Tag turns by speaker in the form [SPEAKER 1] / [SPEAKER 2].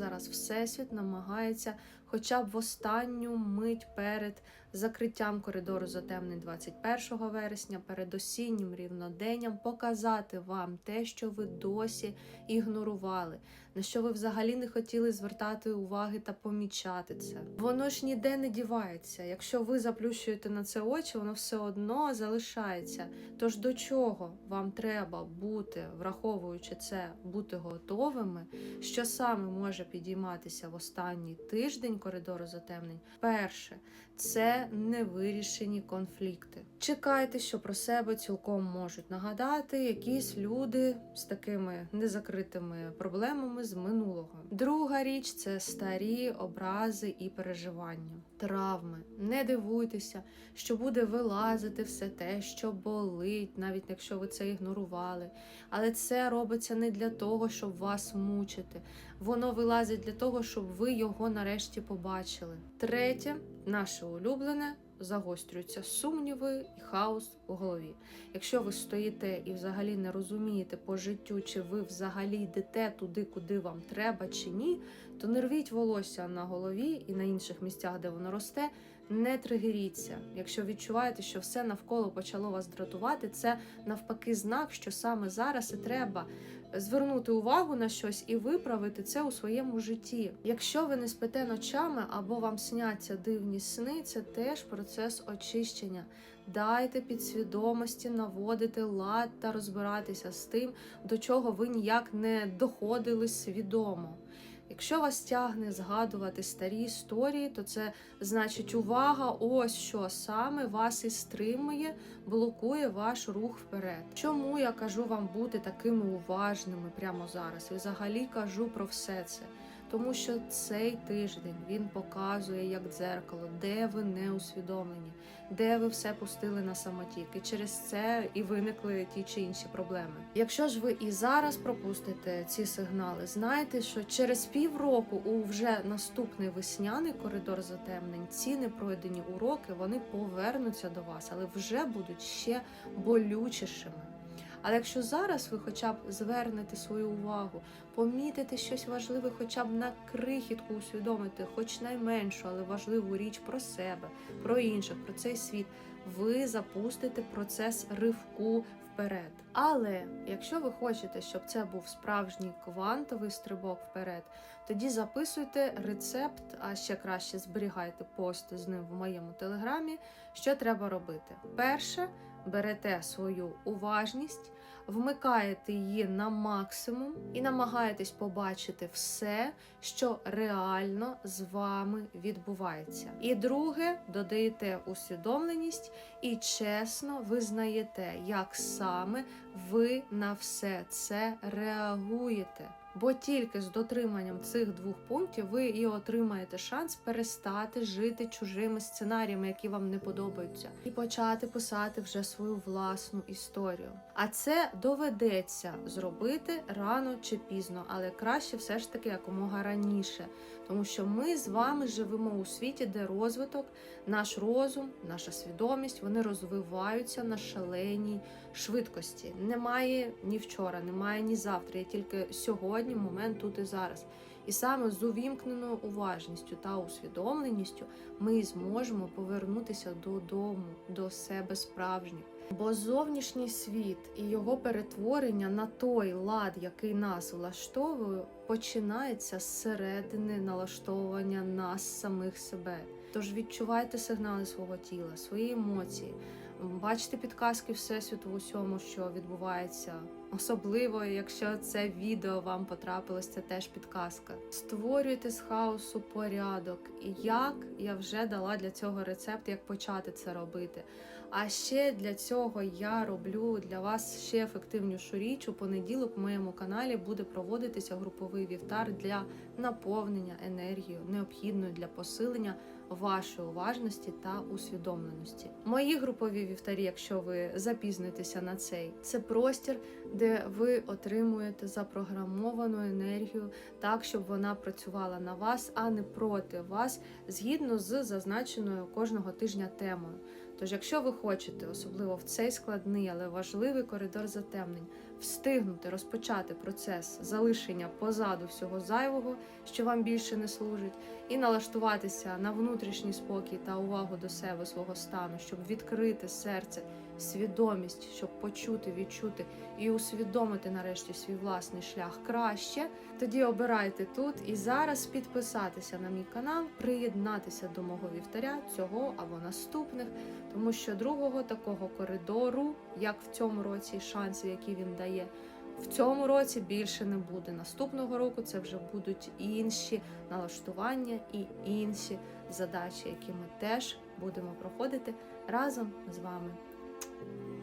[SPEAKER 1] зараз Всесвіт намагається хоча б в останню мить перед закриттям коридору затемнень 21 вересня, перед осіннім рівноденням показати вам те, що ви досі ігнорували, на що ви взагалі не хотіли звертати уваги та помічати це. Воно ж ніде не дівається. Якщо ви заплющуєте на це очі, воно все одно залишається. Тож до чого вам треба бути, враховуючи це, бути готовими, що саме може підійматися в останній тиждень коридору затемнень? Перше, це невирішені конфлікти. Чекайте, що про себе цілком можуть нагадати якісь люди з такими незакритими проблемами з минулого. Друга річ це старі образи і переживання, травми. Не дивуйтеся, що буде вилазити все те, що болить, навіть якщо ви це ігнорували. Але це робиться не для того, щоб вас мучити. Воно вилазить для того, щоб ви його нарешті побачили. Третє, наше улюблене. Загострюються сумніви і хаос у голові. Якщо ви стоїте і взагалі не розумієте по життю, чи ви взагалі йдете туди, куди вам треба, чи ні, то не рвіть волосся на голові і на інших місцях, де воно росте. Не тригеріться. Якщо відчуваєте, що все навколо почало вас дратувати, це навпаки знак, що саме зараз і треба звернути увагу на щось і виправити це у своєму житті. Якщо ви не спите ночами або вам сняться дивні сни, це теж процес очищення. Дайте підсвідомості наводити лад та розбиратися з тим, до чого ви ніяк не доходили свідомо. Якщо вас тягне згадувати старі історії, то це значить увага, ось що саме вас і стримує, блокує ваш рух вперед. Чому я кажу вам бути такими уважними прямо зараз? І взагалі кажу про все це. Тому що цей тиждень він показує як дзеркало, де ви не усвідомлені, де ви все пустили на самотік. І через це і виникли ті чи інші проблеми. Якщо ж ви і зараз пропустите ці сигнали, знайте, що через півроку у вже наступний весняний коридор затемнень ці непройдені уроки вони повернуться до вас, але вже будуть ще болючішими. Але якщо зараз ви хоча б звернете свою увагу, помітите щось важливе, хоча б на крихітку усвідомити, хоч найменшу, але важливу річ про себе, про інших, про цей світ, ви запустите процес ривку вперед. Але якщо ви хочете, щоб це був справжній квантовий стрибок вперед, тоді записуйте рецепт, а ще краще зберігайте пост з ним в моєму телеграмі. Що треба робити? Перше, берете свою уважність, вмикаєте її на максимум і намагаєтесь побачити все, що реально з вами відбувається. І друге, додаєте усвідомленість і чесно визнаєте, як саме ви на все це реагуєте. Бо тільки з дотриманням цих двох пунктів ви і отримаєте шанс перестати жити чужими сценаріями, які вам не подобаються, і почати писати вже свою власну історію. А це доведеться зробити рано чи пізно, але краще все ж таки якомога раніше, тому що ми з вами живемо у світі, де розвиток, наш розум, наша свідомість вони розвиваються на шаленій швидкості. Немає ні вчора, немає ні завтра, є тільки сьогодні момент тут і зараз. І саме з увімкненою уважністю та усвідомленістю ми зможемо повернутися додому, до себе справжніх. Бо зовнішній світ і його перетворення на той лад, який нас влаштовує, починається з середини налаштовування нас самих себе. Тож відчувайте сигнали свого тіла, свої емоції, бачите підказки всесвіту в усьому, що відбувається. Особливо, якщо це відео вам потрапилось, це теж підказка. Створюйте з хаосу порядок. І як я вже дала для цього рецепт, як почати це робити. А ще для цього я роблю для вас ще ефективнішу річ. У понеділок в моєму каналі буде проводитися груповий вівтар для наповнення енергією, необхідною для посилення вашої уважності та усвідомленості. Мої групові вівтарі, якщо ви запізнитеся на цей, це простір, де ви отримуєте запрограмовану енергію так, щоб вона працювала на вас, а не проти вас, згідно з зазначеною кожного тижня темою. Тож, якщо ви хочете, особливо в цей складний, але важливий коридор затемнень, встигнути розпочати процес залишення позаду всього зайвого, що вам більше не служить, і налаштуватися на внутрішній спокій та увагу до себе свого стану, щоб відкрити серце, свідомість, щоб почути, відчути і усвідомити нарешті свій власний шлях краще, тоді обирайте тут і зараз підписатися на мій канал, приєднатися до мого вівтаря цього або наступних, тому що другого такого коридору, як в цьому році, і шансів, які він дає. В цьому році більше не буде. Наступного року це вже будуть інші налаштування і інші задачі, які ми теж будемо проходити разом з вами. Thank you.